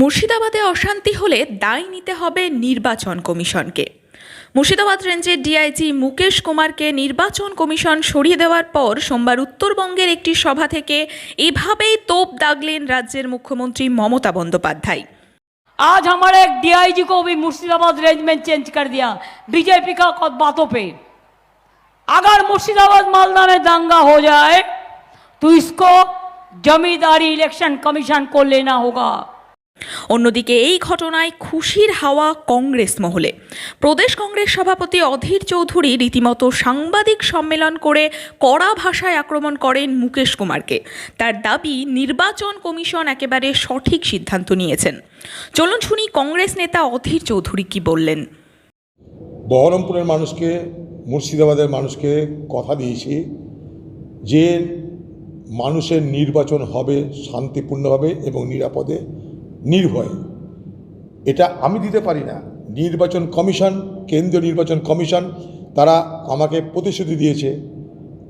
মুর্শিদাবাদে অশান্তি হলে দায় নিতে হবে নির্বাচন কমিশনকে মুর্শিদাবাদ রেঞ্জের ডিআইজি মুকেশ কুমারকে নির্বাচন কমিশন সরিয়ে দেওয়ার পর সোমবার উত্তরবঙ্গের একটি সভা থেকে এভাবেই তোপ দাগলেন রাজ্যের মুখ্যমন্ত্রী মমতা বন্দ্যোপাধ্যায় आज हमारे एक डीआईजी को भी मुर्शिदाबाद रेंज में चेंज कर दिया बीजेपी का कुछ बातों पे अगर मुर्शिदाबाद मालदा में दंगा हो जाए तो इसको जमींदारी इलेक्शन कमीशन को लेना होगा অন্যদিকে এই ঘটনায় খুশির হাওয়া কংগ্রেস মহলে। প্রদেশ কংগ্রেস সভাপতি অধীর চৌধুরী রীতিমতো সাংবাদিক সম্মেলন করে কড়া ভাষায় আক্রমণ করেন মুকেশ কুমারকে। তার দাবি, নির্বাচন কমিশন একেবারে সঠিক সিদ্ধান্ত নিয়েছেন। চলুন শুনি কংগ্রেস নেতা অধীর চৌধুরী কি বললেন। বহরমপুরের মানুষকে, মুর্শিদাবাদের মানুষকে কথা দিয়েছি যে মানুষের নির্বাচন হবে শান্তিপূর্ণভাবে এবং নিরাপদে। নির্ভয়ে। এটা আমি দিতে পারি না। নির্বাচন কমিশন, কেন্দ্রীয় নির্বাচন কমিশন, তারা আমাকে প্রতিশ্রুতি দিয়েছে।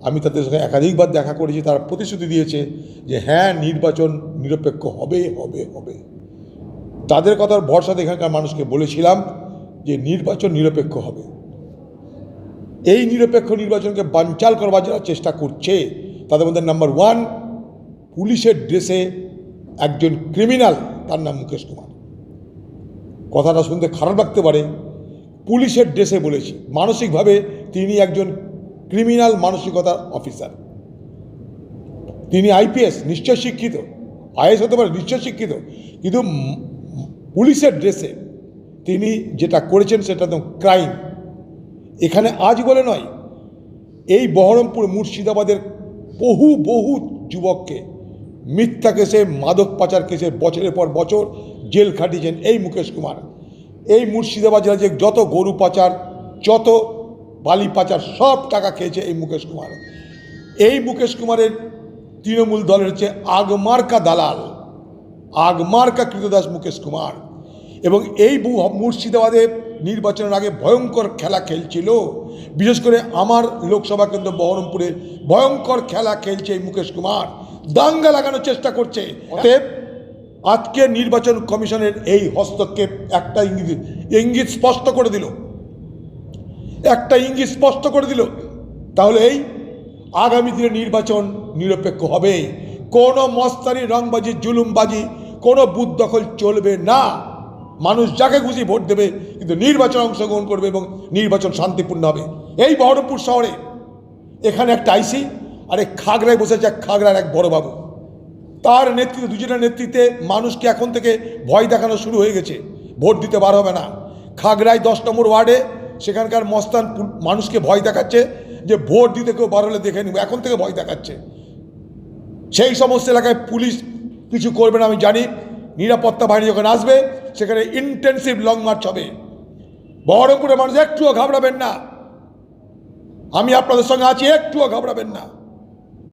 আমি তাদের সঙ্গে একাধিকবার দেখা করেছি, তারা প্রতিশ্রুতি দিয়েছে যে হ্যাঁ নির্বাচন নিরপেক্ষ হবে হবে হবে। তাদের কথার ভরসাতে এখানকার মানুষকে বলেছিলাম যে, নির্বাচন নিরপেক্ষ হবে। এই নিরপেক্ষ নির্বাচনকে বানচাল করবার যারা চেষ্টা করছে। তাদের মধ্যে নাম্বার ওয়ান পুলিশের ড্রেসে একজন ক্রিমিনাল, তার নাম মুকেশ কুমার। কথাটা শুনতে খারাপ লাগতে পারে। পুলিশের ড্রেসে বলেছি, মানসিকভাবে তিনি একজন ক্রিমিনাল মানসিকতার অফিসার। তিনি আইপিএস, নিশ্চয় শিক্ষিত, আইএস হতে পারে, নিশ্চয় শিক্ষিত, কিন্তু পুলিশের ড্রেসে তিনি যেটা করেছেন সেটা তো ক্রাইম। এখানে আজ বলে নয়, এই বহরমপুর মুর্শিদাবাদের বহু বহু যুবককে মিথ্যা কেসে মাদক পাচার কেসে বছরের পর বছর জেল খাটিয়েছেন এই মুকেশ কুমার। এই মুর্শিদাবাদ জেলায় যে যত গরু পাচার, যত বালি পাচার, সব টাকা খেয়েছে এই মুকেশ কুমার। এই মুকেশ কুমারের তৃণমূল দলের হচ্ছে আগমার্কা দালাল, আগমার্কা কৃতদাস মুকেশ কুমার। এবং এই মুর্শিদাবাদে নির্বাচনের আগে ভয়ঙ্কর খেলা খেলছিল। বিশেষ করে আমার লোকসভা কেন্দ্র বহরমপুরে ভয়ঙ্কর খেলা খেলছে এই মুকেশ কুমার। দাঙ্গা লাগানোর চেষ্টা করছে। অতএব আজকে নির্বাচন কমিশনের এই হস্তক্ষেপ একটা ইঙ্গিত ইঙ্গিত স্পষ্ট করে দিল। একটা ইঙ্গিত স্পষ্ট করে দিল। তাহলে এই আগামী দিনে নির্বাচন নিরপেক্ষ হবে। কোনো মস্তানি, রংবাজি, জুলুমবাজি, কোনো বুথ দখল চলবে না। মানুষ যাকে খুশি ভোট দেবে, কিন্তু নির্বাচন অংশগ্রহণ করবে এবং নির্বাচন শান্তিপূর্ণ হবে। এই বহরমপুর শহরে এখানে একটা আইসি আর খাগড়ায় বসেছে এক খাগড়ার এক বড় বাবু। তার নেতৃত্বে, দুজনের নেতৃত্বে মানুষকে এখন থেকে ভয় দেখানো শুরু হয়ে গেছে। ভোট দিতে বার হবে না। খাগড়ায় দশ নম্বর ওয়ার্ডে সেখানকার মস্তান মানুষকে ভয় দেখাচ্ছে যে ভোট দিতে কেউ বার হলে দেখে নিব। এখন থেকে ভয় দেখাচ্ছে। সেই সমস্ত এলাকায় পুলিশ কিছু করবে না, আমি জানি। নিরাপত্তা বাহিনী যখন আসবে, সেখানে ইন্টেন্সিভ লং মার্চ হবে। বহরমপুরের মানুষ একটুও ঘাবড়াবেন না। আমি আপনাদের সঙ্গে আছি, একটুও ঘাবড়াবেন না।